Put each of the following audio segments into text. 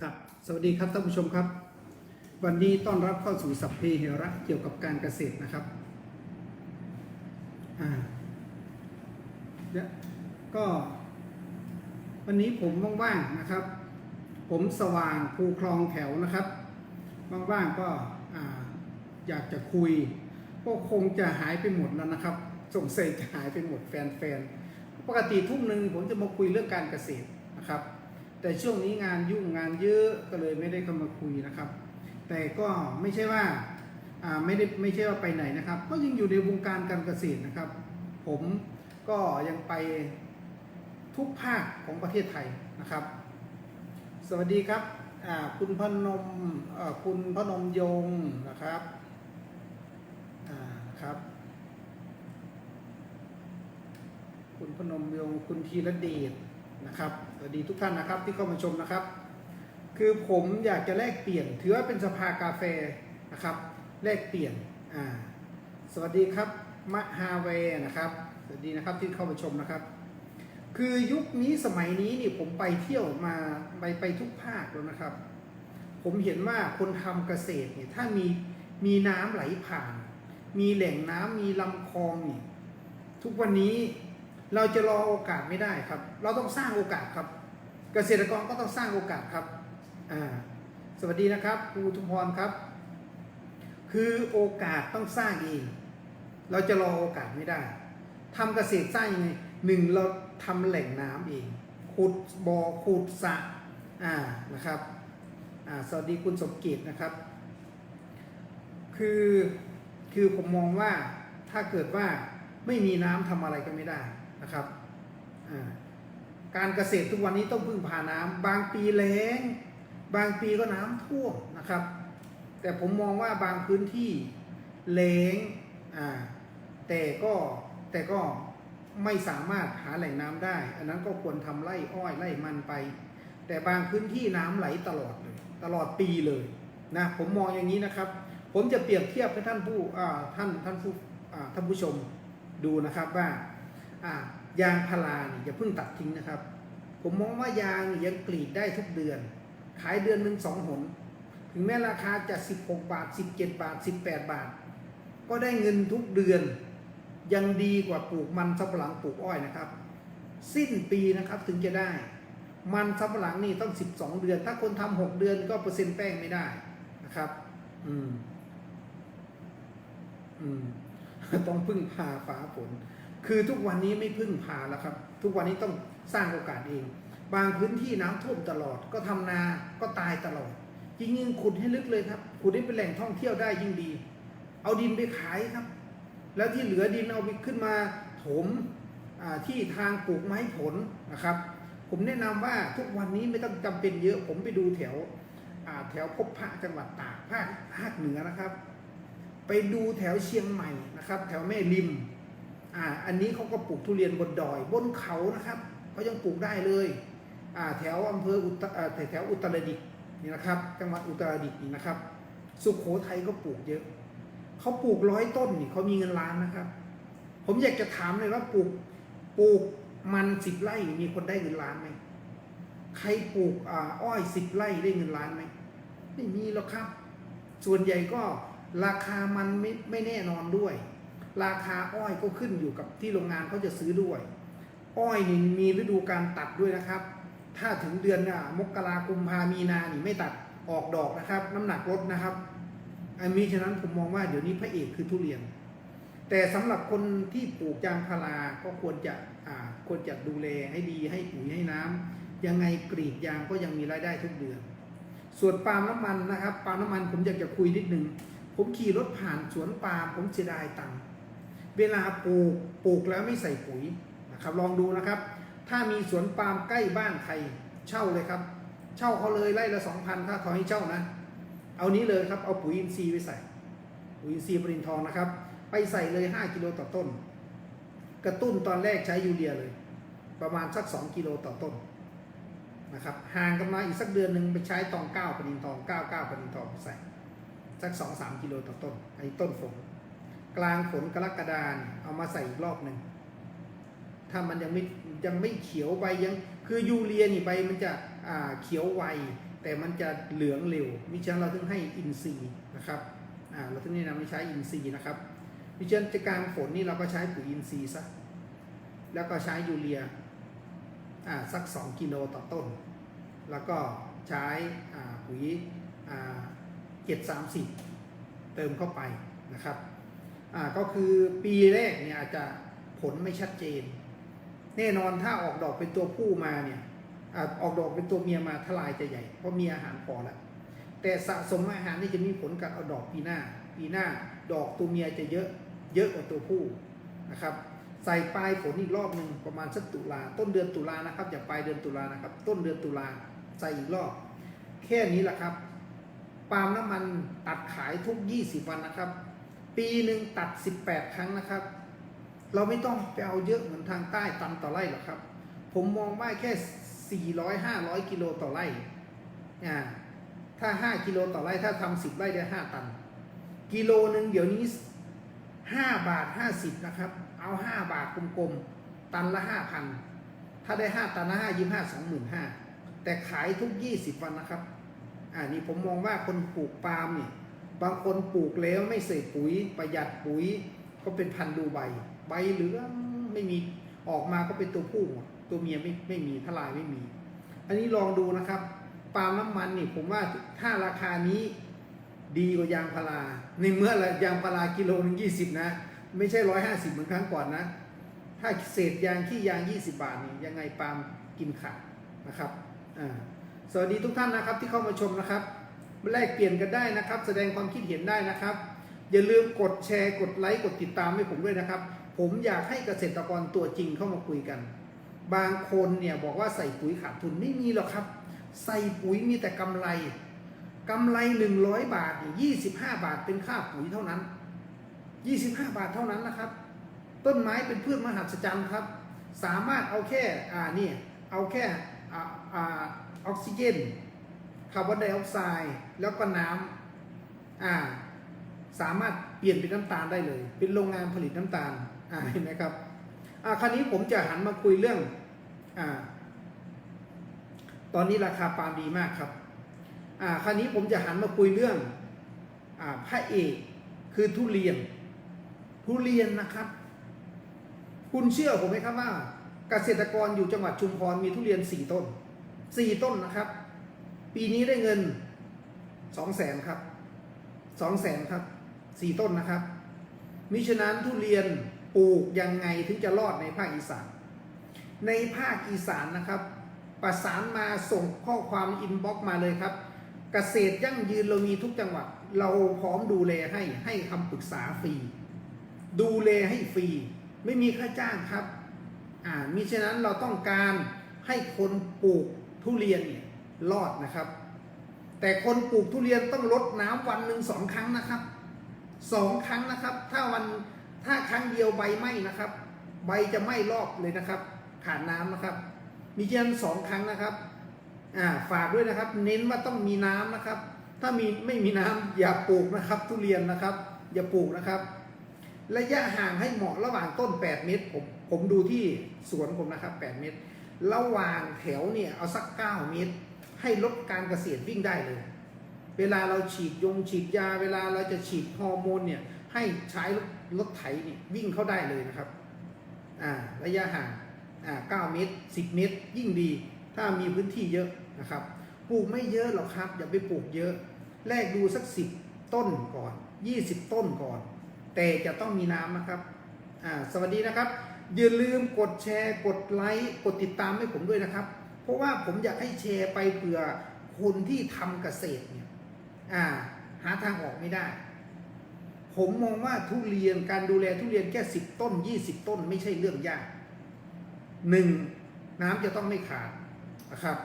ครับ สวัสดีครับท่านผู้ชมครับ วันนี้ต้อนรับเข้าสู่สัพเพเหระเกี่ยวกับการเกษตรนะครับอ่าก็ วันนี้ผมว่างๆนะครับ ผมสว่างภูคลองแถวนะครับว่างๆก็อ่าอยากจะคุยก็คงจะหายไปหมดแล้วนะครับ สงสัยจะหายไปหมดแฟนๆปกติทุ่มหนึ่งผมจะมาคุยเรื่องการเกษตรนะครับ แต่ช่วงนี้งานยุ่งงานเยอะก็เลยไม่ได้เข้ามาคุยนะครับ แต่ก็ไม่ใช่ว่าไม่ได้ไม่ใช่ว่าไปไหนนะครับ ก็ยังอยู่ในวงการการเกษตรนะครับ ผมก็ยังไปทุกภาคของประเทศไทยนะครับ สวัสดีครับคุณพนมคุณพนมยงนะครับครับ คุณพนมยงค์คุณธีรเดช นะครับสวัสดีทุกท่านนะครับที่เข้ามาชมนะครับ คือผมอยากจะแลกเปลี่ยนถือว่าเป็นสภากาแฟนะครับแลกเปลี่ยนอ่าสวัสดีครับมหาเวนะครับสวัสดีนะครับที่เข้ามาชมนะครับ คือยุคนี้สมัยนี้นี่ผมไปเที่ยวมาไปไปทุกภาคแล้วนะครับ ผมเห็นว่าคนทำเกษตรเนี่ยถ้ามีมีน้ำไหลผ่าน มีแหล่งน้ำมีลำคลองนี่ทุกวันนี้ เราจะรอโอกาสไม่ได้ครับ เราต้องสร้างโอกาสครับ เกษตรกรก็ต้องสร้างโอกาสครับอ่าสวัสดีนะครับครูทุมพรครับ คือโอกาสต้องสร้างเองเราจะรอโอกาสไม่ได้ทำเกษตรสร้างยังไงหนึ่งเราทำแหล่งน้ำเองขุดบ่อขุดสระอ่านะครับอ่าสวัสดีคุณสมเกียรตินะครับ คือคือผมมองว่าถ้าเกิดว่าไม่มีน้ำทำอะไรก็ไม่ได้ นะครับการเกษตรทุกวันนี้ต้องพึ่งพาน้ำบางปีแล้ง บางปีก็น้ำท่วมนะครับ แต่ผมมองว่าบางพื้นที่แล้งแต่ก็แต่ก็ไม่สามารถหาแหล่งน้ำได้ อันนั้นก็ควรทำไร่อ้อยไร่มันไป แต่บางพื้นที่น้ำไหลตลอดเลยตลอดปีเลยนะผมมองอย่างนี้นะครับ ผมจะเปรียบเทียบให้ท่านผู้ท่านท่านผู้ท่านผู้ชมดูนะครับว่า ยางพาราเนี่ยอย่าเพิ่งตัดทิ้งนะครับ ผมมองว่ายางเนี่ยยังกรีดได้ทุกเดือน ขายเดือนหนึ่งสองหน ถึงแม้ราคาจะ 16 บาท 17 บาท 18 บาท ก็ได้เงินทุกเดือน ยังดีกว่าปลูกมันสำปะหลังปลูกอ้อยนะครับ สิ้นปีนะครับถึงจะได้ มันสำปะหลังนี่ต้อง 12 เดือน ถ้าคนทำ6เดือนก็เปอร์เซ็นต์แป้งไม่ได้นะครับ อืม อืม ต้องพึ่งพาฟ้าฝน คือทุกวันนี้ไม่พึ่งพาแล้วครับ ทุกวันนี้ต้องสร้างโอกาสเอง บางพื้นที่น้ำท่วมตลอด ก็ทำนาก็ตายตลอดจริงขุดให้ลึกเลยครับขุดให้เป็นแหล่งท่องเที่ยวได้ยิ่งดี เอาดินไปขายครับ แล้วที่เหลือดินเอาไปขึ้นมาถมที่ทางปลูกไม้ผลนะครับ ผมแนะนำว่าทุกวันนี้ไม่ต้องจำเป็นเยอะ ผมไปดูแถวแถวพบพระจังหวัดตากภาคภาคเหนือนะครับ ไปดูแถวเชียงใหม่นะครับ แถวแม่ริม อ่าอันนี้เขาก็ปลูกทุเรียนบนดอยบนเขานะครับเขายังปลูกได้เลยอ่าแถวอำเภออุตอ่าแถวอุตรดิตถ์นี่นะครับ จังหวัดอุตรดิตถ์นี่นะครับ สุขโขทัยก็ปลูกเยอะเขาปลูกร้อยต้นนี่เขามีเงินล้านนะครับ ผมอยากจะถามเลยว่าปลูกปลูกมันสิบไร่มีคนได้เงินล้านไหมใครปลูกอ้อยสิบไร่ได้เงินล้านไหมไม่มีหรอกครับ ส่วนใหญ่ก็ราคามันไม่ไม่แน่นอนด้วย ราคาอ้อยก็ขึ้นอยู่กับที่โรงงานเขาจะซื้อด้วย อ้อยนี่มีฤดูการตัดด้วยนะครับ ถ้าถึงเดือนน่ะมกราคมพามีนานี่ไม่ตัดออกดอกนะครับ น้ำหนักลดนะครับอันนี้ฉะนั้นผมมองว่าเดี๋ยวนี้พระเอกคือทุเรียน แต่สำหรับคนที่ปลูกยางพาราก็ควรจะควรจะดูแลให้ดีให้ปุ๋ยให้น้ำยังไงกรีดยางก็ยังมีรายได้ทุกเดือน ส่วนปาล์มน้ำมันนะครับปาล์มน้ำมันผมอยากจะคุยนิดนึงผมขี่รถผ่านสวนปาล์มผมเสียดายตังค์ เวลาปลูกปลูกแล้วไม่ใส่ปุ๋ยนะครับลองดูนะครับ ถ้ามีสวนปาล์มใกล้บ้านใครเช่าเลยครับ เช่าเขาเลยไร่ละสองพันถ้าเขาให้เช่านะ เอานี้เลยครับเอาปุ๋ยอินทรีย์ไปใส่ ปุ๋ยอินทรีย์ปรินทองนะครับ ไปใส่เลย 5 กิโลต่อต้น กระตุ้นตอนแรกใช้ยูเรียเลย ประมาณสัก 2 กิโลต่อต้นนะครับห่างกันมาอีกสักเดือนหนึ่งไปใช้ตองเก้าปรินทองเก้าเก้าปรินทองใส่สักสองสามกิโลต่อต้นไอ้ต้นฝน กลางฝนกรกฎาเนี่ยเอามาใส่อีกรอบหนึ่งถ้ามันยังไม่ยังไม่เขียวใบยัง คือยูเรียนี่ใบมันจะอ่าเขียวไวแต่มันจะเหลืองเร็วมิฉะนั้นเราถึงให้อินทรีนะครับอ่าเราถึงแนะนำให้ใช้อินทรีนะครับมิฉะนั้นจะกลางฝนนี่เราก็ใช้ปุ๋ยอินทรีซะแล้วก็ใช้ยูเรียอ่าสัก 2 กิโลต่อต้น แล้วก็ใช้อ่าปุ๋ยเจ็ดสามสิบเติมเข้าไปนะครับ อ่าก็คือปีแรกเนี่ยอาจจะผลไม่ชัดเจน แน่นอนถ้าออกดอกเป็นตัวผู้มาเนี่ยอาออกดอกเป็นตัวเมียมาทลายจะใหญ่ เพราะมีอาหารพอแล้วแต่สะสมอาหารนี่จะมีผลกับเอาดอกปีหน้า ปีหน้าดอกตัวเมียจะเยอะเยอะกว่าตัวผู้นะครับ ใส่ปลายฝนอีกรอบหนึ่งประมาณสักตุลาต้นเดือนตุลานะครับ อย่าปลายเดือนตุลานะครับ ต้นเดือนตุลาใส่อีกรอบ แค่นี้แหละครับปาล์มน้ำมันตัดขายทุก 20 วันนะครับ ปีหนึ่งตัด 18 ครั้งนะครับ เราไม่ต้องไปเอาเยอะเหมือนทางใต้ตันต่อไร่หรอกครับ ผมมองว่าแค่ 400 500 กิโลต่อไร่อ่าถ้า 5 กิโลต่อไร่ถ้าทำ10ไร่ได้ 5 ตัน กิโลหนึ่งเดี๋ยวนี้ 5 บาท 50 นะครับ เอา 5 บาทกลมๆ ตันละ 5,000 ถ้าได้ 5 ตันละ5 25 25,000แต่ขายทุก 20 วันนะครับ อ่านี่ผมมองว่าคนปลูกปาล์มเนี่ย บางคนปลูกแล้วไม่ใส่ปุ๋ยประหยัดปุ๋ยก็เป็นพันธุ์ดูใบ ใบเหลืองไม่มีออกมาก็เป็นตัวผู้หมดตัวเมียไม่ไม่มีทลายไม่มี อันนี้ลองดูนะครับปาล์มน้ำมันนี่ผมว่าถ้าราคานี้ดีกว่ายางพาราในเมื่อละยางพารากิโลหนึงยี่สิบนะ ไม่ใช่ร้อยห้าสิบเหมือนครั้งก่อนนะ ถ้าเศษยางขี้ยาง20บาทนี่ยังไงปาล์มกินขาดนะครับสวัสดีทุกท่านนะครับที่เข้ามาชมนะครับ แลกเปลี่ยนกันได้นะครับ แสดงความคิดเห็นได้นะครับ อย่าลืมกดแชร์กดไลค์กดติดตามให้ผมด้วยนะครับ ผมอยากให้เกษตรกรตัวจริงเข้ามาคุยกัน บางคนเนี่ยบอกว่าใส่ปุ๋ยขาดทุนไม่มีหรอกครับ ใส่ปุ๋ยมีแต่กำไรกำไร 100 บาทนี่25 บาทเป็นค่าปุ๋ยเท่านั้น 25 บาทเท่านั้นนะครับ ต้นไม้เป็นพืชมหัศจรรย์ครับ สามารถเอาแค่อ่านี่เอาแค่อ่าอ่าออกซิเจน คาร์บอนไดออกไซด์แล้วก็น้ำอ่าสามารถเปลี่ยนเป็นน้ำตาลได้เลย เป็นโรงงานผลิตน้ำตาลอ่าเห็นไหมครับอ่าคราวนี้ผมจะหันมาคุยเรื่องอ่าตอนนี้ราคาปาล์มดีมากครับอ่าคราวนี้ผมจะหันมาคุยเรื่องอ่าพระเอกคือทุเรียน ทุเรียนนะครับ คุณเชื่อผมไหมครับว่า เกษตรกรอยู่จังหวัดชุมพรมีทุเรียนสี่ต้นสี่ต้นนะครับ ปีนี้ได้เงินสองแสนครับสองแสนครับสี่ต้นนะครับมิฉะนั้นทุเรียนปลูกยังไงถึงจะรอดในภาคอีสาน ในภาคอีสานนะครับ ประสานมาส่งข้อความอินบ็อกซ์มาเลยครับ เกษตรยั่งยืนเรามีทุกจังหวัด เราพร้อมดูแลให้ให้คำปรึกษาฟรี ดูแลให้ฟรี ไม่มีค่าจ้างครับ อ่ามิฉะนั้นเราต้องการให้คนปลูกทุเรียนเนี่ย รอดนะครับ แต่คนปลูกทุเรียนต้องลดน้ำวันหนึ่งสองครั้งนะครับสองครั้งนะครับ ถ้าวันถ้าครั้งเดียวใบไหม้นะครับ ใบจะไหม้รอบเลยนะครับขาดน้ำนะครับ มีเช่นสองครั้งนะครับอ่าฝากด้วยนะครับ เน้นว่าต้องมีน้ำนะครับ ถ้ามีไม่มีน้ำอย่าปลูกนะครับ ทุเรียนนะครับ อย่าปลูกนะครับระยะห่างให้เหมาะระหว่างต้น 8 เมตร ผมผมดูที่สวนผมนะครับ 8 เมตร ระหว่างแถวเนี่ยเอาสัก 9 เมตร ให้ลดการเกษตรวิ่งได้เลย เวลาเราฉีดยงฉีดยา เวลาเราจะฉีดฮอร์โมนเนี่ยให้ใช้รถไถเนี่ยวิ่งเข้าได้เลยนะครับอ่าระยะห่างอ่า9เมตร 10 เมตร ยิ่งดี ถ้ามีพื้นที่เยอะนะครับปลูกไม่เยอะหรอกครับ อย่าไปปลูกเยอะ แรกดูสัก 10 ต้นก่อน 20 ต้นก่อน แต่จะต้องมีน้ำนะครับอ่าสวัสดีนะครับ อย่าลืมกดแชร์ กดไลค์ กดติดตามให้ผมด้วยนะครับ ราะว่าผมอยากให้แชร์ไปเผื่อคนที่ทำเกษตรเนี่ยอ่า หาทางออกไม่ได้ ผมมองว่าทุเรียนการดูแลทุเรียนแค่10ต้น20ต้นไม่ใช่เรื่องยากหนึ่งน้ำจะต้องไม่ขาดนะครับ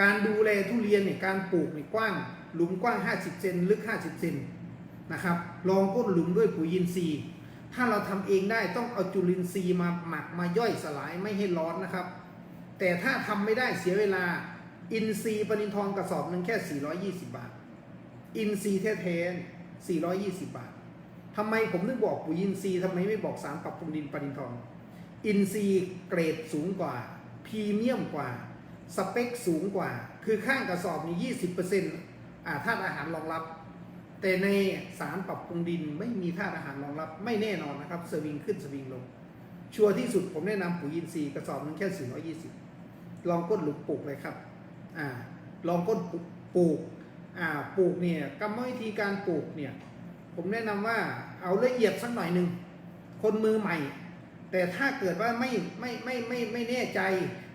การดูแลทุเรียนเนี่ยการปลูกเนี่ยกว้าง หลุมกว้าง 50 เซนลึก 50 เซนนะครับรองก้นหลุมด้วยปุ๋ยอินทรีย์ ถ้าเราทำเองได้ต้องเอาจุลินทรีย์มาหมักมาย่อยสลายไม่ให้ร้อนนะครับ แต่ถ้าทำไม่ได้เสียเวลา อินทรีปรินทองกระสอบหนึ่งแค่ 420 บาท อินทรีย์แท้ๆ420 บาททำไมผมถึงบอกปุ๋ยอินทรีทำไมไม่บอกสารปรับปรุงดินปรินทอง อินทรีเกรดสูงกว่า พรีเมียมกว่า สเปคสูงกว่า คือข้างกระสอบนี่ยี่สิบเปอร์เซ็นต์ธาตุอาหารรองรับ แต่ในสารปรับปรุงดินไม่มีธาตุอาหารรองรับ ไม่แน่นอนนะครับสวิงขึ้นสวิงลงชัวร์ที่สุดผมแนะนำปุ๋ยอินทรีย์กระสอบหนึงแค่สี่ร้อยี่สิบ ลองก้นหลุมปลูกเลยครับอ่าลองก้นปลูกปลูกอ่าปลูกเนี่ยกรรมวิธีการปลูกเนี่ยผมแนะนำว่าเอาละเอียดสักหน่อยหนึ่งคนมือใหม่ แต่ถ้าเกิดว่าไม่ไม่ไม่ไม่ไม่แน่ใจ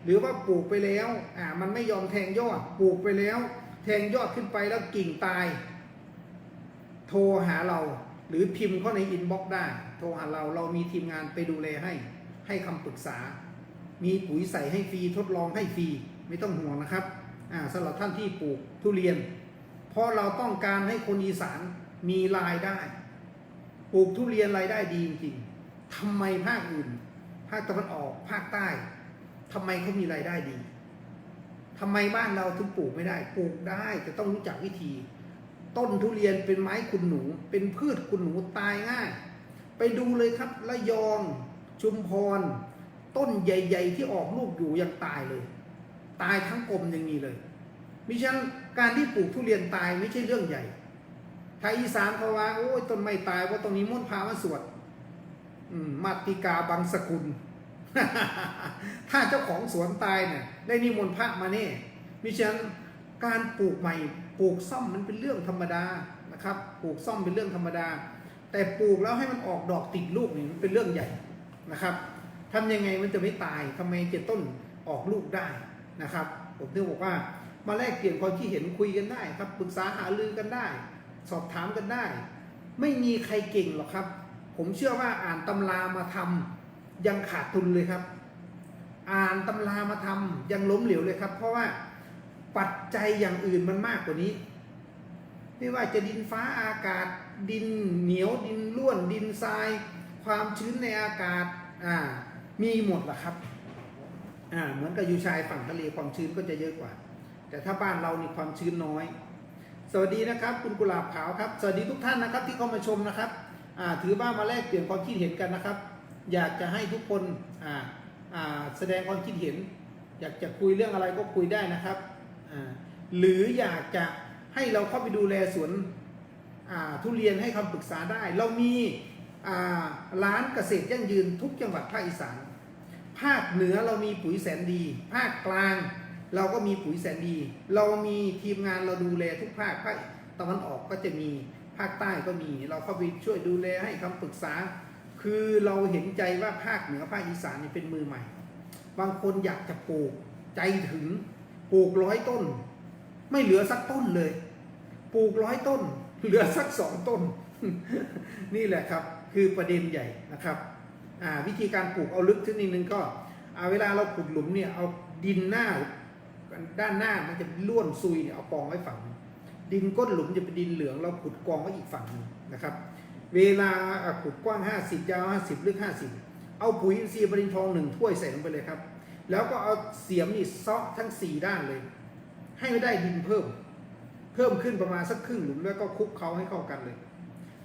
หรือว่าปลูกไปแล้วอ่ามันไม่ยอมแทงยอดปลูกไปแล้ว แทงยอดขึ้นไปแล้วกิ่งตาย โทรหาเราหรือพิมพ์เข้าในอินบ็อกซ์ได้ โทรหาเราเรามีทีมงานไปดูแลให้ให้คำปรึกษา มีปุ๋ยใส่ให้ฟรีทดลองให้ฟรีไม่ต้องห่วงนะครับอ่าสำหรับท่านที่ปลูกทุเรียน เพราะเราต้องการให้คนอีสานมีรายได้ ปลูกทุเรียนรายได้ดีจริงๆทำไมภาคอื่น ภาคตะวันออกภาคใต้ทำไมเขามีรายได้ดีทำไมบ้านเราถึงปลูกไม่ได้ ปลูกได้แต่ต้องรู้จักวิธี ต้นทุเรียนเป็นไม้คุณหนู เป็นพืชคุณหนูตายง่าย ไปดูเลยครับระยอง ชุมพร ต้นใหญ่ ๆ ที่ออกลูกอยู่ยังตายเลย ตายทั้งกลมยังมีเลยมิฉะนั้นการที่ปลูกทุเรียนตายไม่ใช่เรื่องใหญ่ไทยอีสานเขาว่าโอ้ยต้นไม้ตายเพราะตรงนี้มุ่นพามาสวดมมาติกาบางสกุล ถ้าเจ้าของสวนตายเนี่ยได้นิมนต์พระมาแน่มิฉะนั้นการปลูกใหม่ปลูกซ่อมมันเป็นเรื่องธรรมดานะครับ ปลูกซ่อมเป็นเรื่องธรรมดา แต่ปลูกแล้วให้มันออกดอกติดลูกนี่มันเป็นเรื่องใหญ่นะครับ ทำยังไงมันจะไม่ตายทำไมจะต้นออกลูกได้นะครับ ผมถึงบอกว่ามาแลกเปลี่ยนความคิดเห็นคุยกันได้ครับปรึกษาหารือกันได้ สอบถามกันได้ ไม่มีใครเก่งหรอกครับ ผมเชื่อว่าอ่านตำรามาทำยังขาดทุนเลยครับ อ่านตำรามาทำยังล้มเหลวเลยครับ เพราะว่าปัจจัยอย่างอื่นมันมากกว่านี้ ไม่ว่าจะดินฟ้าอากาศ ดินเหนียวดินร่วนดินทราย ความชื้นในอากาศอ่า มีหมดแหละครับอ่าเหมือนกับอยู่ชายฝั่งทะเลความชื้นก็จะเยอะกว่า แต่ถ้าบ้านเรานี่ความชื้นน้อย สวัสดีนะครับ คุณกุหลาบขาวครับ สวัสดีทุกท่านนะครับที่เข้ามาชมนะครับอ่าถือว่ามาแลกเปลี่ยนความคิดเห็นกันนะครับ อยากจะให้ทุกคนอ่าอ่าแสดงความคิดเห็น อยากจะคุยเรื่องอะไรก็คุยได้นะครับอ่าหรืออยากจะให้เราเข้าไปดูแลสวนอ่าทุเรียนให้คำปรึกษาได้ เรามีอ่าร้านเกษตรยั่งยืนทุกจังหวัดภาคอีสาน ภาคเหนือเรามีปุ๋ยแสนดี ภาคกลาง เราก็มีปุ๋ยแสนดี เรามีทีมงานเราดูแลทุกภาคภาคตะวันออกก็จะมีภาคใต้ก็มี เราเข้าไปช่วยดูแลให้คำปรึกษา คือเราเห็นใจว่าภาคเหนือภาคอีสานนี่เป็นมือใหม่ บางคนอยากจะปลูกใจถึงปลูกร้อยต้น ไม่เหลือสักต้นเลย ปลูกร้อยต้น เหลือสักสองต้น นี่แหละครับ คือประเด็นใหญ่นะครับ วิธีการปลูกเอาลึกขึ้นนิดนึงก็เวลาเราขุดหลุมเนี่ยเอาดินหน้าด้านหน้ามันจะล้วนซุยเนี่ยเอากองไว้ฝั่งหนึ่งดินก้นหลุมจะเป็นดินเหลืองเราขุดกองไว้อีกฝั่งหนึงนะครับ เวลาขุดกว้าง 50 ยาว 50 ลึก 50 เอาปุ๋ยอินทรีย์บรินทองหนึ่งถ้วยใส่ลงไปเลยครับ แล้วก็เอาเสียมนี่ซาะทั้ง 4 ด้านเลย ให้ได้ดินเพิ่ม เพิ่มขึ้นประมาณสักครึ่งหลุมแล้วก็คลุกเคล้าให้เข้ากันเลย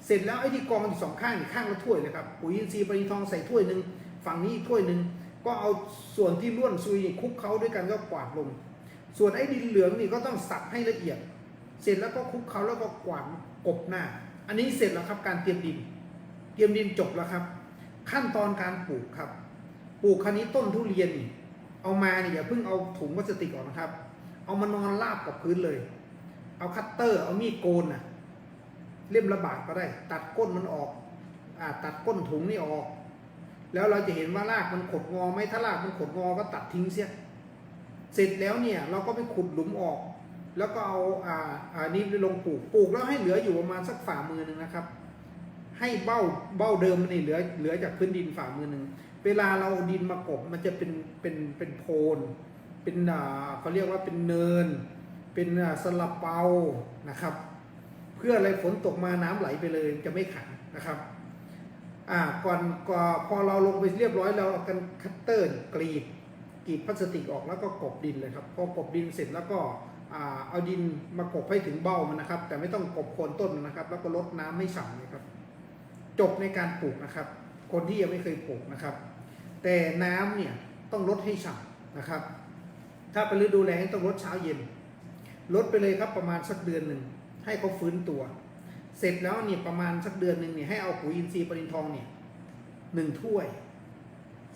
เสร็จแล้วไอ้ที่กองอยู่สองข้างข้างละถ้วยเลยครับปุ๋ยอินทรีย์บริทองใส่ถ้วยหนึ่งฝั่งนี้อีกถ้วยหนึ่งก็เอาส่วนที่ล้วนซุยคุกเคล้าด้วยกันก็กวาดลง ส่วนไอ้ดินเหลืองนี่ก็ต้องสับให้ละเอียด เสร็จแล้วก็คุกเคล้าแล้วก็กวาดกบหน้า อันนี้เสร็จแล้วครับการเตรียมดิน เตรียมดินจบแล้วครับ ขั้นตอนการปลูกครับ ปลูกคันนี้ต้นทุเรียนนี่เอามาเนี่ยอย่าเพิ่งเอาถุงพลาสติกออกนะครับ เอามานอนราบกับพื้นเลย เอาคัตเตอร์เอามีดโกนน่ะ เล่มระบาดก็ได้ ตัดก้นมันออกอตัดก้นถุงนี่ออก แล้วเราจะเห็นว่ารากมันขดงอไหมถ้ารากมันขดงอก็ตัดทิ้งเสียเสร็จแล้วเนี่ยเราก็ไปขุดหลุมออก แล้วก็เอาอ่าอ่านี้ไปลงปลูกปลูกแล้วให้เหลืออยู่ประมาณสักฝ่ามือหนึ่งนะครับ ให้เบ้าเบ้าเดิมมันนี่เหลือเหลือจากพื้นดินฝ่ามือหนึ่งเวลาเราดินมากบมันจะเป็นเป็นเป็นโพนเป็นอ่าเขาเรียกว่าเป็นเนิน เป็นอ่าสลับเปานะครับ พื่ออะไรฝนตกมาน้ำไหลไปเลยจะไม่ขังนะครับอ่าก่อนก่อนพอเราลงไปเรียบร้อยเราเอากันคัตเตอร์กรีดกรีดพลาสติกออกแล้วก็กบดินเลยครับพอกบดินเสร็จแล้วก็อ่าเอาดินมากบให้ถึงเบ้ามันนะครับ แต่ไม่ต้องกบโคนต้นนะครับ แล้วก็ลดน้ำให้ฉ่ำเลยครับ จบในการปลูกนะครับ คนที่ยังไม่เคยปลูกนะครับ แต่น้ำเนี่ยต้องลดให้ฉ่ำนะครับ ถ้าเป็นฤดูแล้งต้องลดเช้าเย็นลดไปเลยครับประมาณสักเดือนหนึ่ง ให้เขาฟื้นตัว เสร็จแล้วเนี่ยประมาณสักเดือนหนึ่งเนี่ยให้เอาปุ๋ยอินทรีย์ปรินทองเนี่ยหนึ่งถ้วย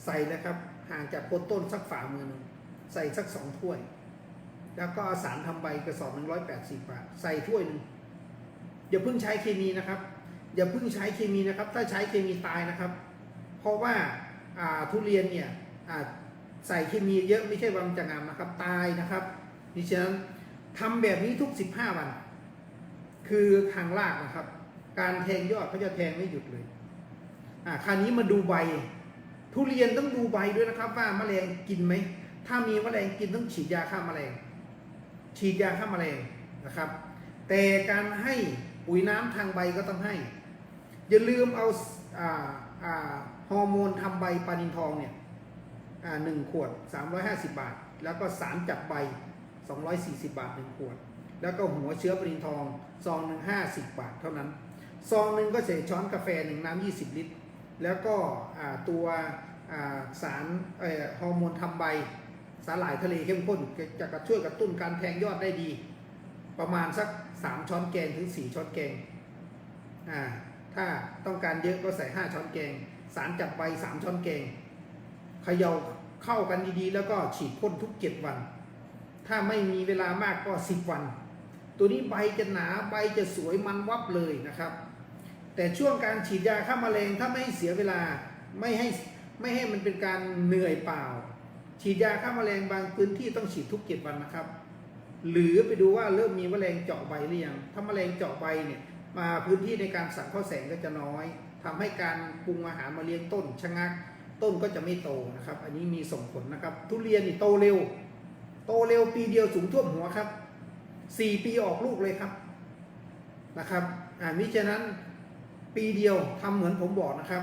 ใส่นะครับห่างจากโคนต้นสักฝ่ามือหนึ่งใส่สักสองถ้วย แล้วก็อาสารทำใบกระสอบหนึ่งร้อยแปดสิบบาทใส่ถ้วยหนึ่งอย่าเพิ่งใช้เคมีนะครับ อย่าเพิ่งใช้เคมีนะครับ ถ้าใช้เคมีตายนะครับ เพราะว่าอ่าทุเรียนเนี่ยอ่าใส่เคมีเยอะไม่ใช่วามันจะงามนะครับ ตายนะครับดิฉันทำแบบนี้ทุก 15 วัน คือทางรากนะครับ การแทงยอดเขาจะแทงไม่หยุดเลย อ่าคราวนี้มาดูใบ ทุเรียนต้องดูใบด้วยนะครับ ว่าแมลงกินไหม ถ้ามีแมลงกินต้องฉีดยาฆ่าแมลง ฉีดยาฆ่าแมลงนะครับ แต่การให้ปุ๋ยน้ำทางใบก็ต้องให้ อย่าลืมเอาอ่าอ่าฮอร์โมนทำใบปานินทองเนี่ยอ่าหนึ่งขวด 350 บาท แล้วก็สารจับใบ 240 บาทหนึ่งขวด แล้วก็หัวเชื้อปลานินทองซองหนึ่งห้าสิบบาทเท่านั้น ซองหนึ่งก็ใส่ช้อนกาแฟหนึ่งน้ำ20ลิตร แล้วก็ตัวสารฮอร์โมนทำใบ สาหร่ายทะเลเข้มข้นจะกระช่วยกระตุ้นการแทงยอดได้ดี ประมาณสัก3ช้อนแกงถึง4ช้อนแกงถ้าต้องการเยอะก็ใส่5ช้อนแกง สารจับใบ3ช้อนแกงเขย่าเข้ากันดีๆ แล้วก็ฉีดพ่นทุก7วัน ถ้าไม่มีเวลามากก็10วัน ตัวนี้ใบจะหนาใบจะสวยมันวับเลยนะครับ แต่ช่วงการฉีดยาฆ่าแมลงถ้าไม่ให้เสียเวลาไม่ให้ไม่ให้มันเป็นการเหนื่อยเปล่า ฉีดยาฆ่าแมลงบางพื้นที่ต้องฉีดทุกเจ็ดวันนะครับ หรือไปดูว่าเริ่มมีแมลงเจาะใบหรือยังถ้าแมลงเจาะใบเนี่ยมาพื้นที่ในการสังเข้าแสงก็จะน้อยทำให้การปรุงอาหารมาเลี้ยงต้นชะงัก ต้นก็จะไม่โตนะครับ อันนี้มีส่งผลนะครับ ทุเรียนนี่โตเร็ว โตเร็วปีเดียวสูงท่วมหัวครับ สี่ปีออกลูกเลยครับนะครับอ่ามิฉะนั้นปีเดียวทำเหมือนผมบอกนะครับ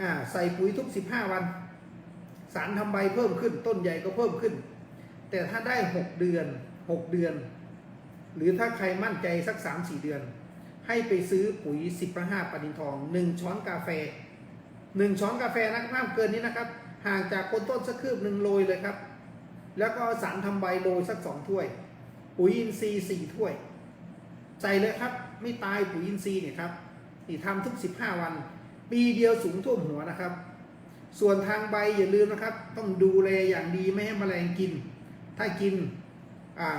อ่าใส่ปุ๋ยทุก 15 วัน สารทำใบเพิ่มขึ้น ต้นใหญ่ก็เพิ่มขึ้น แต่ถ้าได้ 6 เดือน 6 เดือน หรือถ้าใครมั่นใจสัก 3-4 เดือน ให้ไปซื้อปุ๋ย 15ปนินทอง 1 ช้อนกาแฟ 1 ช้อนกาแฟนะครับห้ามเกินนี้นะครับ ห่างจากคนต้นสักคืบหนึ่งโรยเลยครับ แล้วก็สารทำใบโรยสักสองถ้วย ปุ๋ยอินทรีย์สี่ถ้วย ใส่เลยครับ ไม่ตายปุ๋ยอินทรีย์เนี่ยครับนี่ทำทุก 15 วัน ปีเดียวสูงท่วมหัวนะครับ ส่วนทางใบอย่าลืมนะครับ ต้องดูแลอย่างดีไม่ให้แมลงกิน ถ้ากินอ่า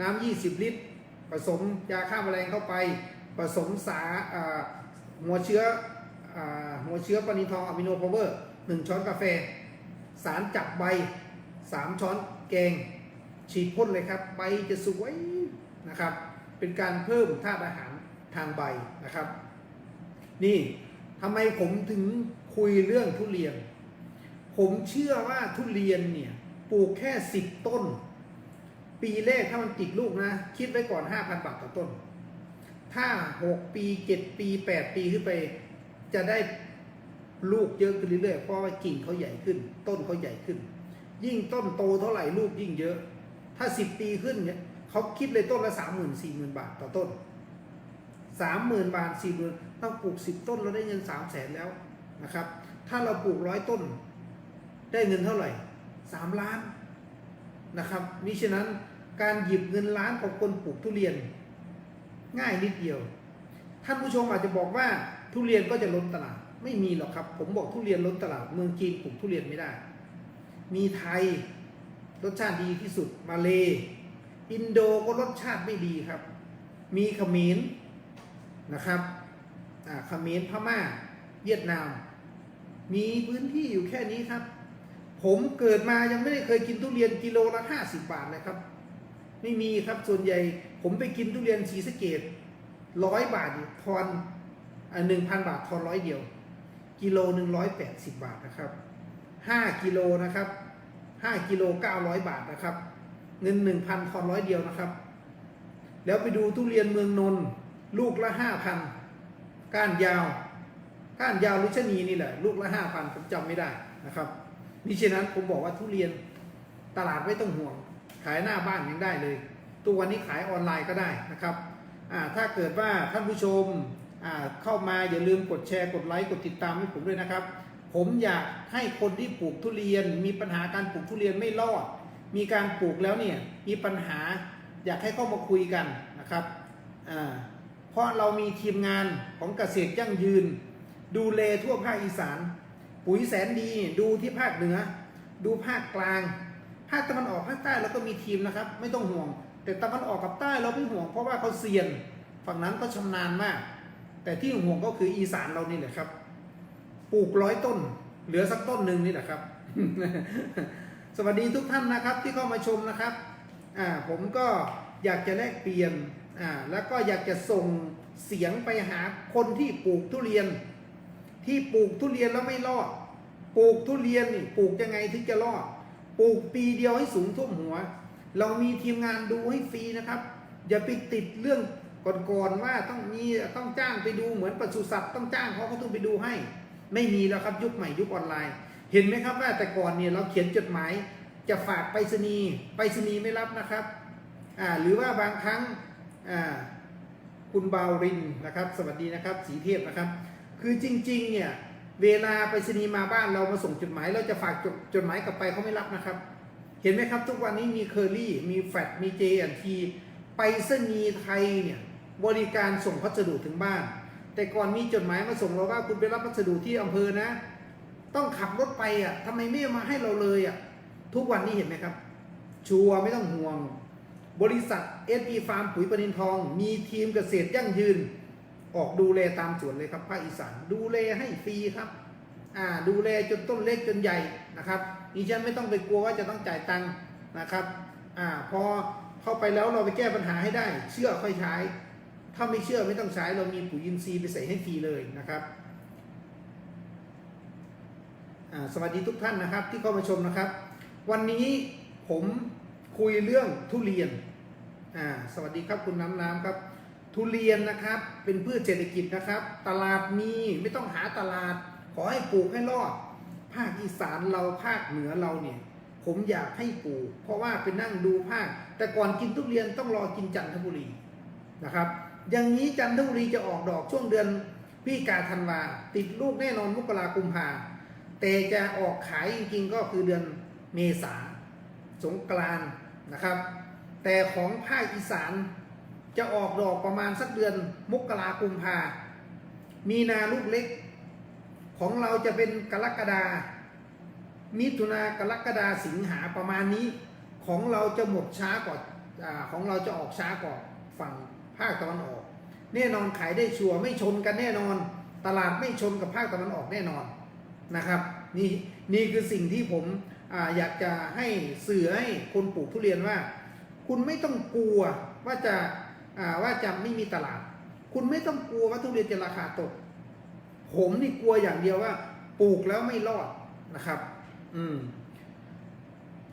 น้ำ 20 ลิตร ผสมยาฆ่าแมลงเข้าไป ผสมสาอ่าหัวเชื้ออ่าหัวเชื้อปนิทองอะมิโนพาวเวอร์หนึ่งช้อนกาแฟ สารจับใบ 3 ช้อนแกง ฉีดพ่นเลยครับ ใบจะสวยนะครับ เป็นการเพิ่มธาตุอาหารทางใบนะครับ นี่ทำไมผมถึงคุยเรื่องทุเรียน ผมเชื่อว่าทุเรียนเนี่ยปลูกแค่10ต้น ปีแรกถ้ามันติดลูกนะ คิดไว้ก่อน5,000บาทต่อต้น ถ้า6ปี7ปี8ปีขึ้นไป จะได้ลูกเยอะขึ้นเรื่อยๆเพราะว่ากิ่งเขาใหญ่ขึ้น ต้นเขาใหญ่ขึ้น ยิ่งต้นโตเท่าไหร่ลูกยิ่งเยอะ ถ้า10ปีขึ้นเนี่ยเขาคิดเลยต้นละ30,000 40,000บาทต่อต้น30,000บาท40,000ถ้าปลูก10ต้นเราได้เงิน3 0 0แสนแล้วนะครับ ถ้าเราปลูกร้อยต้น ได้เงินเท่าไหร่3ล้านนะครับมิฉะนั้นการหยิบเงินล้านของคนปลูกทุเรียน ง่ายนิดเดียว ท่านผู้ชมอาจจะบอกว่าทุเรียนก็จะล้นตลาดไม่มีหรอกครับ ผมบอกทุเรียนล้นตลาดเมืองจีนปลูกทุเรียนไม่ได้ มีไทย รสชาติดีที่สุดมาเลอินโดก็รสชาติไม่ดีครับ มีขมรนะครับอ่าขมรพม่า เวียดนาม มีพื้นที่อยู่แค่นี้ครับ ผมเกิดมายังไม่ได้เคยกินทุเรียนกิโลละห้าสิบบาทเลยครับ ไม่มีครับส่วนใหญ่ ผมไปกินทุเรียนสีสเกดร้อยบาทนี่ทอนหนึ่งพันบาททอนร้อยเดียว กิโลหนึ่งร้อยแปดสิบบาทนะครับห้ากิโลนะครับ ห้ากิโลเก้าร้อยบาทนะครับ เงินหนึ่งพันทอนร้อยเดียวนะครับ แล้วไปดูทุเรียนเมืองนนท์ลูกละห้าพันก้านยาว ก้านยาวหรือชนีนี่แหละ ลูกละห้าพันผมจำไม่ได้นะครับมิฉะนั้นผมบอกว่าทุเรียนตลาดไม่ต้องห่วง ขายหน้าบ้านยังได้เลย ตัววันนี้ขายออนไลน์ก็ได้นะครับถ้าเกิดว่าท่านผู้ชมเข้ามาอย่าลืมกดแชร์กดไลค์กดติดตามให้ผมด้วยนะครับ ผมอยากให้คนที่ปลูกทุเรียน มีปัญหาการปลูกทุเรียนไม่รอด มีการปลูกแล้วเนี่ยมีปัญหาอยากให้เข้ามาคุยกันนะครับเพราะเรามีทีมงานของเกษตรยั่งยืน ดูแลทั่วภาคอีสาน ปุ๋ยแสนดีดูที่ภาคเหนือ ดูภาคกลาง ภาคตะวันออกภาคใต้เราก็มีทีมนะครับ ไม่ต้องห่วง แต่ตะวันออกกับใต้เราไม่ห่วงเพราะว่าเขาเซียน ฝั่งนั้นก็ชำนาญมาก แต่ที่ห่วงก็คืออีสานเรานี่แหละครับ ปลูกร้อยต้น เหลือสักต้นหนึ่งนี่แหละครับ สวัสดีทุกท่านนะครับที่เข้ามาชมนะครับอ่าผมก็อยากจะแลกเปลี่ยนอ่าแล้วก็อยากจะส่งเสียงไปหาคนที่ปลูกทุเรียน ที่ปลูกทุเรียนแล้วไม่รอด ปลูกทุเรียนนี่ปลูกยังไงถึงจะรอด ปลูกปีเดียวให้สูงท่วมหัว เรามีทีมงานดูให้ฟรีนะครับ อย่าไปติดเรื่องก่อนๆว่าต้องมีต้องจ้างไปดูเหมือนปศุสัตว์ต้องจ้างเขาก็ต้องไปดูให้ ไม่มีแล้วครับยุคใหม่ยุคออนไลน์ เห็นไหมครับว่าแต่ก่อนเนี่ยเราเขียนจดหมาย จะฝากไปรษณีย์ไปรษณีย์ไม่รับนะครับอ่าหรือว่าบางครั้งอ่าคุณบาวรินนะครับ สวัสดีนะครับ สีเทพนะครับ คือจริงๆเนี่ยเวลาไปรษณีย์มาบ้านเรามาส่งจดหมาย เราจะฝากจดจดหมายกลับไปเขาไม่รับนะครับ เห็นไหมครับ ทุกวันนี้มีเคอรี่มีแฟดมีเจแอนทีไปรษณีย์ไทยเนี่ยบริการส่งพัสดุถึงบ้าน แต่ก่อนมีจดหมายมาส่งเราว่าคุณไปรับพัสดุที่อำเภอนะ ต้องขับรถไปอะทำไมไม่มาให้เราเลยอะทุกวันนี้เห็นไหมครับ ชัวร์ไม่ต้องห่วง บริษัท s อ Farm ปุ๋ยปนินทอง มีทีมเกษตรยั่งยืน ออกดูแลตามสวนเลยครับภาคอีสานดูแลให้ฟรีครับอ่าดูแลจนต้นเล็กจนใหญ่นะครับดิฉันไม่ต้องไปกลัวว่าจะต้องจ่ายตังค์นะครับอ่าพอเข้าไปแล้วเราไปแก้ปัญหาให้ได้ เชื่อค่อยใช้ ถ้าไม่เชื่อไม่ต้องใช้เรามีปุ๋ยอินทรีย์ไปใส่ให้ฟรีเลยนะครับสวัสดีทุกท่านนะครับที่เข้ามาชมนะครับ วันนี้ผมคุยเรื่องทุเรียนสวัสดีครับคุณน้ำน้ำครับ ทุเรียนนะครับเป็นพืชเศรษฐกิจนะครับ ตลาดมีไม่ต้องหาตลาด ขอให้ปลูกให้รอด ภาคอีสานเราภาคเหนือเราเนี่ยผมอยากให้ปลูก เพราะว่าไปนั่งดูภาค แต่ก่อนกินทุเรียนต้องรอกินจันทบุรีนะครับ อย่างนี้จันทบุรีจะออกดอกช่วงเดือนพฤศจิกาธันวา ติดลูกแน่นอนมกรากุมภาแต่จะออกขายจริงๆก็คือเดือนเมษาสงกรานนะครับ แต่ของภาคอีสานจะออกดอกประมาณสักเดือนมกรากุมภามีนาลูกเล็ก ของเราจะเป็นกรกฎามิถุนากรกฎาสิงหาประมาณนี้ ของเราจะหมดช้ากว่าของเราจะออกช้ากว่าฝั่ง ภาคตะวันออก แน่นอนขายได้ชัวร์ไม่ชนกันแน่นอน ตลาดไม่ชนกับภาคตะวันออกแน่นอนนะครับ นี่นี่คือสิ่งที่ผมออยากจะให้สื่อให้คนปลูกทุเรียนว่า คุณไม่ต้องกลัวว่าจะาว่าจะไม่มีตลาด คุณไม่ต้องกลัวว่าทุเรียนจะราคาตก ผมนี่กลัวอย่างเดียวว่า ปลูกแล้วไม่รอดนะครับ อืม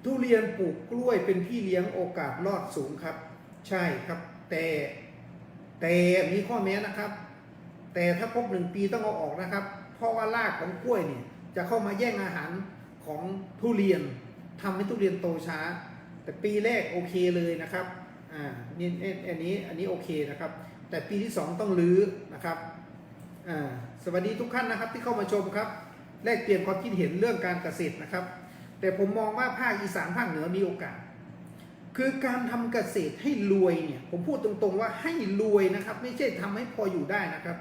ทุเรียนปลูกกล้วยเป็นพี่เลี้ยงโอกาสรอดสูงครับ ใช่ครับ แต่ แต่มีข้อแม้นะครับ แต่ถ้าครบหนึ่งปีต้องเอาออกนะครับ เพราะว่ารากของกล้วยเนี่ยจะเข้ามาแย่งอาหารของทุเรียนทำให้ทุเรียนโตช้า แต่ปีแรกโอเคเลยนะครับอ่านี่อันนี้อันนี้โอเคนะครับ แต่ปีที่สองต้องรื้อนะครับอ่าสวัสดีทุกท่านนะครับที่เข้ามาชมครับแลกเปลี่ยนความคิดเห็นเรื่องการเกษตรนะครับ แต่ผมมองว่าภาคอีสานภาคเหนือมีโอกาส คือการทำเกษตรให้รวยเนี่ย ผมพูดตรงๆว่าให้รวยนะครับ ไม่ใช่ทำให้พออยู่ได้นะครับ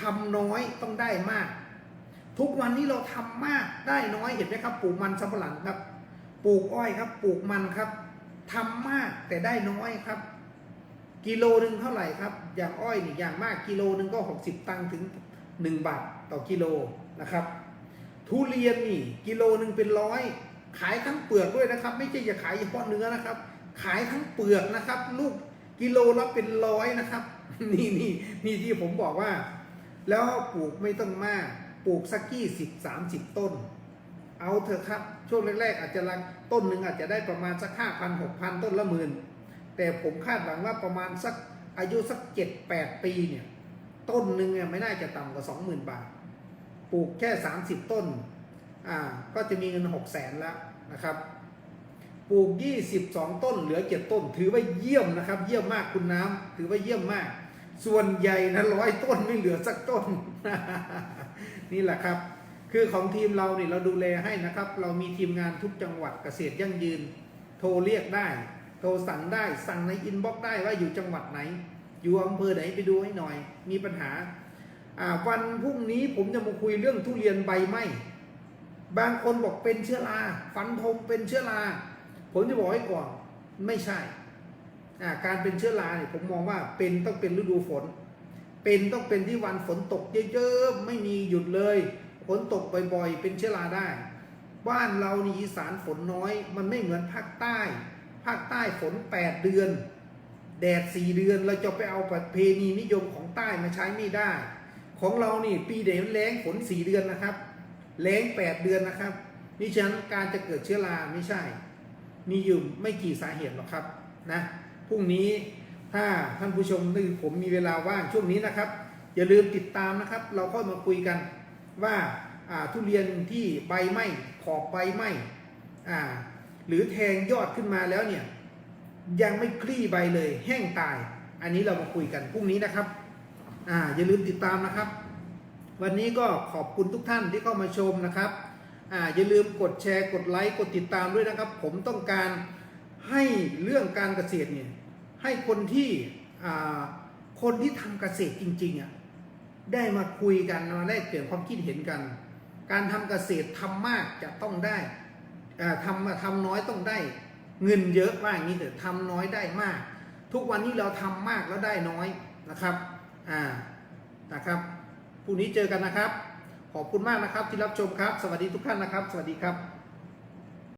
ทำน้อยต้องได้มาก ทุกวันนี้เราทำมากได้น้อยเห็นไหมครับ ปลูกมันสำปะหลังครับ ปลูกอ้อยครับ ปลูกมันครับทำมากแต่ได้น้อยครับ กิโลหนึ่งเท่าไหร่ครับ อย่างอ้อยนี่อย่างมากกิโลหนึ่งก็60ตังค์ถึง 1 บาทต่อกิโลนะครับ ทุเรียนนี่กิโลหนึ่งเป็นร้อย ขายทั้งเปลือกด้วยนะครับ ไม่ใช่จะขายเฉพาะเนื้อนะครับ ขายทั้งเปลือกนะครับ ลูกกิโลละเป็นร้อยนะครับ นี่นี่นี่ที่ผมบอกว่า แล้วปลูกไม่ต้องมากปลูกสักกี่สิบสามสิบต้น เอาเถอะครับ ช่วงแรกๆอาจจะรังต้นหนึ่งอาจจะได้ประมาณสักห้าพันหกพันต้นละหมื่นแต่ผมคาดหวังว่าประมาณสักอายุสักเจ็ดแปดปีเนี่ย ต้นหนึ่งเนี่ยไม่น่าจะต่ำกว่าสองหมื่นบาท ปลูกแค่30ต้น อ่า ก็จะมีเงิน6 0แสนแล้ว นะครับ ปลูก 22 ต้นเหลือ 7 ต้น ถือว่าเยี่ยมนะครับ เยี่ยมมากคุณน้ำถือว่าเยี่ยมมาก ส่วนใหญ่นะร้อยต้นไม่เหลือสักต้น นี่แหละครับ คือของทีมเราเนี่ยเราดูแลให้นะครับ เรามีทีมงานทุกจังหวัดเกษตรยั่งยืน โทรเรียกได้ โทรสั่งได้ สั่งในอินบ็อกซ์ได้ว่าอยู่จังหวัดไหน อยู่อำเภอไหนไปดูให้หน่อย มีปัญหาอ่าวันพรุ่งนี้ผมจะมาคุยเรื่องทุเรียนใบไหม้ บางคนบอกเป็นเชื้อราฟันธงเป็นเชื้อราผมจะบอกให้ก่อนไม่ใช่การเป็นเชื้อราเนี่ยผมมองว่าเป็นต้องเป็นฤดูฝน เป็นต้องเป็นที่วันฝนตกเยอะๆไม่มีหยุดเลยฝนตกบ่อยๆ เป็นเชื้อราได้ บ้านเรานี่อีสานฝนน้อย มันไม่เหมือนภาคใต้ ภาคใต้ฝน 8 เดือน แดด 4 เดือนเราจะไปเอาประเพณีนิยมของใต้มาใช้ไม่ได้ ของเรานี่ปีเดียวแล้งฝน 4 เดือนนะครับ แล้ง8เดือนนะครับนี่ฉะนั้นการจะเกิดเชื้อราไม่ใช่ มีอยู่ไม่กี่สาเหตุหรอกครับนะพรุ่งนี้ถ้าท่านผู้ชมหรือผมมีเวลาว่างช่วงนี้นะครับ อย่าลืมติดตามนะครับ เราค่อยมาคุยกันว่าทุเรียนที่ใบไหม้ขอบใบไหม้อ่หรือแทงยอดขึ้นมาแล้วเนี่ยยังไม่คลี่ใบเลยแห้งตาย อันนี้เรามาคุยกันพรุ่งนี้นะครับ อ่าอย่าลืมติดตามนะครับ วันนี้ก็ขอบคุณทุกท่านที่เข้ามาชมนะครับอ่าอย่าลืมกดแชร์กดไลค์กดติดตามด้วยนะครับ ผมต้องการให้เรื่องการเกษตรเนี่ยให้คนที่อ่าคนที่ทำเกษตรจริงๆอะได้มาคุยกันมาแลกเปลี่ยนความคิดเห็นกัน การทำเกษตรทำมากจะต้องได้อ่าทำทำน้อยต้องได้เงินเยอะว่าอย่างนี้เถอะทำน้อยได้มาก ทุกวันนี้เราทำมากแล้วได้น้อยนะครับอ่านะครับ พรุ่งนี้เจอกันนะครับ ขอบคุณมากนะครับที่รับชมครับ สวัสดีทุกท่านนะครับ สวัสดีครับ